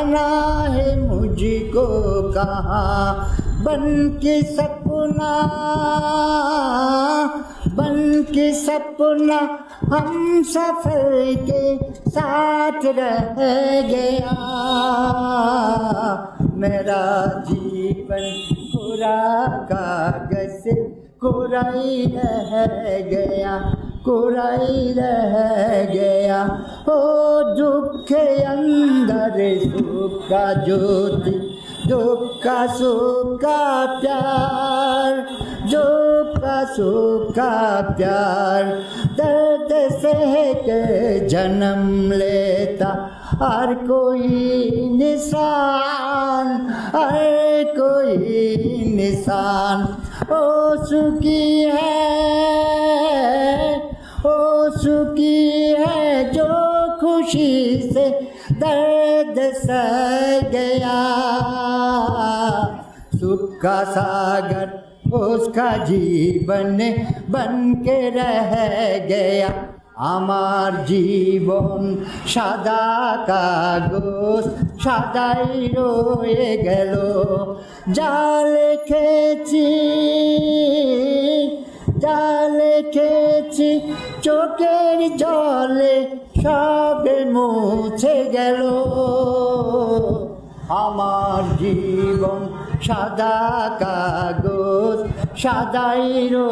جانا ہے مجھ کو کہاں؟ بن کے سپنا، بن کے سپنا ہم سفر کے ساتھ رہ گیا۔ میرا جیون پورا کاغذ کورائی رہ گیا کورائی رہ گیا۔ او دکھ اندر سوکھ کا جوتی دکھ کا سوکھ کا پیار جوب کا سوکھ کا پیار۔ درد سے کے جنم لیتا، ہر کوئی نشان ہر کوئی نشان او سکی ہے او چکی ہے جو خوشی سے درد سا گیا۔ سکا ساگر، اس کا جیون بن کے رہ گیا۔ ہمار جیبن شادا کا گوشت شادائی روئے گلو۔ جال کھیچی جال کھیچی چوکر چال সবে মুছে গেল। আমার জীবন সাদা কাগজ সাদাই